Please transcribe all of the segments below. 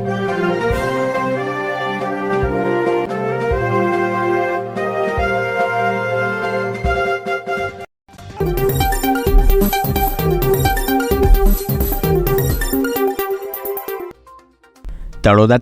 तळोदा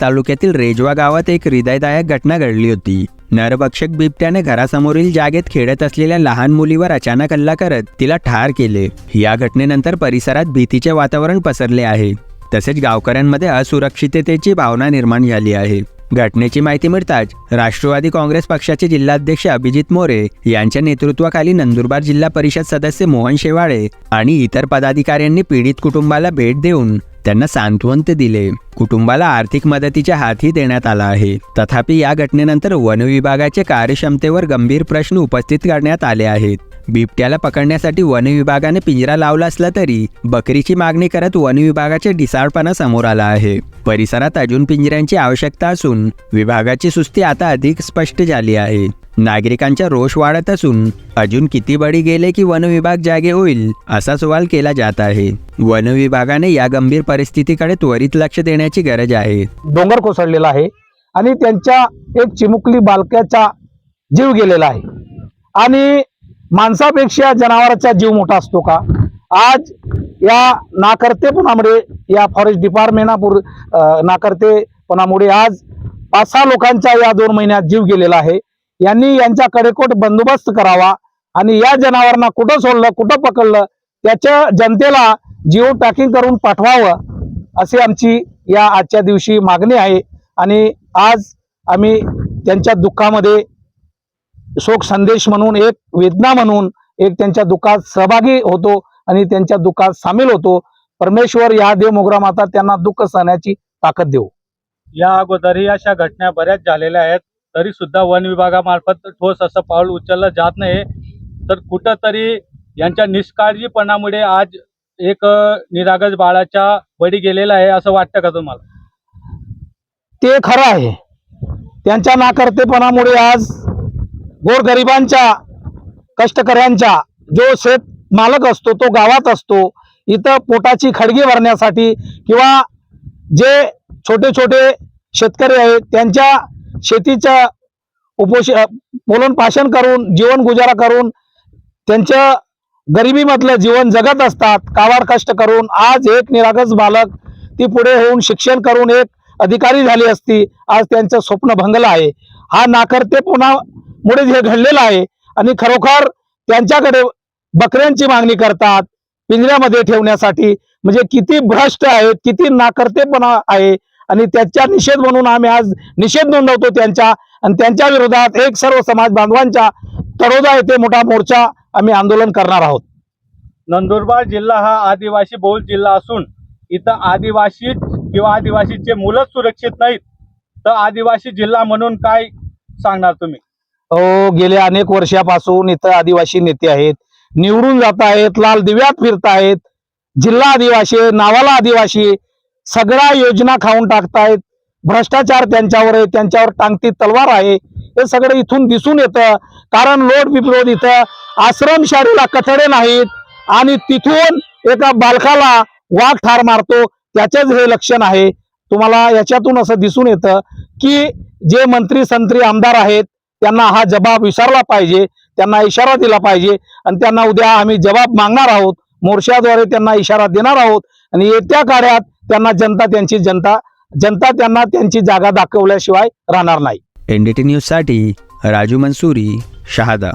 तालुक्यातील रेजवा गावात एक हृदयदायक घटना घडली होती. नरभक्षक बिबट्याने घरासमोरील जागेत खेळत असलेल्या लहान मुलीवर अचानक हल्ला करत तिला ठार केले. या घटनेनंतर परिसरात भीतीचे वातावरण पसरले आहे. तसेच गावकऱ्यांमध्ये असुरक्षिततेची भावना निर्माण झाली आहे. घटनेची माहिती मिळताच राष्ट्रवादी काँग्रेस पक्षाचे जिल्हाध्यक्ष अभिजित मोरे यांच्या नेतृत्वाखाली नंदुरबार जिल्हा परिषद सदस्य मोहन शेवाळे आणि इतर पदाधिकाऱ्यांनी पीडित कुटुंबाला भेट देऊन त्यांना सांत्वंत दिले. कुटुंबाला आर्थिक मदतीच्या हातही देण्यात आला आहे. तथापि या घटनेनंतर वन कार्यक्षमतेवर गंभीर प्रश्न उपस्थित करण्यात आले आहेत. बिबट्याला पकडण्यासाठी वन विभागाने पिंजरा लावला असला तरी बकरीची मागणी करत वन विभागाचे ढिसाळपणा समोर आला आहे. परिसरात अजून पिंजऱ्यांची आवश्यकता असून विभागाची सुस्ती आता अधिक स्पष्ट झाली आहे. नागरिकांचा रोष वाढत असून अजून किती बळी गेले की वन विभाग जागे होईल असा सवाल केला जात आहे. वन विभागाने या गंभीर परिस्थितीकडे त्वरित लक्ष देण्याची गरज आहे. डोंगर कोसळलेला आहे आणि त्यांच्या एक चिमुकली बालक्याचा जीव गेलेला आहे. आणि माणसापेक्षा जनावराचा जीव मोठा असतो का? आज या नाकर्तेपणामुळे या फॉरेस्ट डिपार्टमेंटापूर नाकर्तेपणामुळे आज पाच सहा लोकांचा या दोन महिन्यात जीव गेलेला आहे. यांनी यांचा कडेकोट बंदोबस्त करावा आणि या जनावरांना कुठं सोडलं कुठं पकडलं त्याच्या जनतेला जिओ ट्रॅकिंग करून पाठवावं अशी आमची या आजच्या दिवशी मागणी आहे. आणि आज आम्ही त्यांच्या दुःखामध्ये शोक संदेश म्हणून एक वेदना म्हणून एक त्यांच्या दुःखात सहभागी होतो आणि त्यांच्या दुःखात सामील होतो. परमेश्वर या देव मोगरा माता त्यांना दुःख सहण्याची ताकद देऊ या अगोदरही अशा घटना बऱ्याच झालेल्या आहेत. तरी सुद्धा वन विभागामार्फत ठोस असं पाऊल उचललं जात नाही. तर कुठंतरी यांच्या निष्काळजीपणामुळे आज एक निरागस बाळाच्या बळी गेलेला आहे असं वाटतं का तुम्हाला? ते खरं आहे. त्यांच्या नाकर्तेपणामुळे आज गोरगरिबांच्या कष्टकऱ्यांच्या जो शेत मालक असतो तो गावात असतो इथं पोटाची खडगी भरण्यासाठी किंवा जे छोटे छोटे शेतकरी आहेत त्यांच्या शेतीचं उपोष पोलन पाषण करून जीवन गुजारा करून त्यांच्या गरिबीमधलं जीवन जगत असतात कावाड कष्ट करून आज एक निरागस बालक ती पुढे होऊन शिक्षण करून एक अधिकारी झाली असती आज त्यांचं स्वप्न भंगलं आहे. हा मुळेच हे घडलेलं आहे. आणि खरोखर त्यांच्याकडे बकऱ्यांची मागणी करतात पिंजऱ्यामध्ये ठेवण्यासाठी. म्हणजे किती भ्रष्ट आहेत किती नाकर्तेपणा आहे. आणि त्याच्या निषेध म्हणून आम्ही आज निषेध नोंदवतो त्यांच्या. आणि त्यांच्या विरोधात एक सर्व समाज बांधवांच्या तरोदा येथे मोठा मोर्चा आम्ही आंदोलन करणार आहोत. नंदुरबार जिल्हा हा आदिवासी बहुल जिल्हा असून इथं आदिवासी किंवा आदिवासीचे मुलंच सुरक्षित नाहीत. तर आदिवासी जिल्हा म्हणून काय सांगणार तुम्ही? हो, गेल्या अनेक वर्षापासून इथं आदिवासी नेते आहेत. निवडून जात आहेत लाल दिव्यात फिरत आहेत. जिल्हा आदिवासी नावाला आदिवासी सगळ्या योजना खाऊन टाकतायत भ्रष्टाचार त्यांच्यावर आहे त्यांच्यावर टांगती तलवार आहे. हे सगळं इथून दिसून येतं. कारण लोट विप्रोध इथं आश्रमशाळेला कठडे नाहीत आणि तिथून एका बालकाला वाघ ठार मारतो. त्याचेच हे लक्षण आहे. तुम्हाला याच्यातून असं दिसून येतं की जे मंत्री संत्री आमदार आहेत त्यांना हा जबाब विचारला पाहिजे त्यांना इशारा दिला पाहिजे आणि त्यांना उद्या आम्ही जबाब मागणार आहोत मोर्चाद्वारे त्यांना इशारा देणार आहोत आणि येत्या काळात त्यांना जनता त्यांची जनता जनता त्यांना त्यांची जागा दाखवल्याशिवाय राहणार नाही. एन न्यूजसाठी राजू मंसुरी शहादा.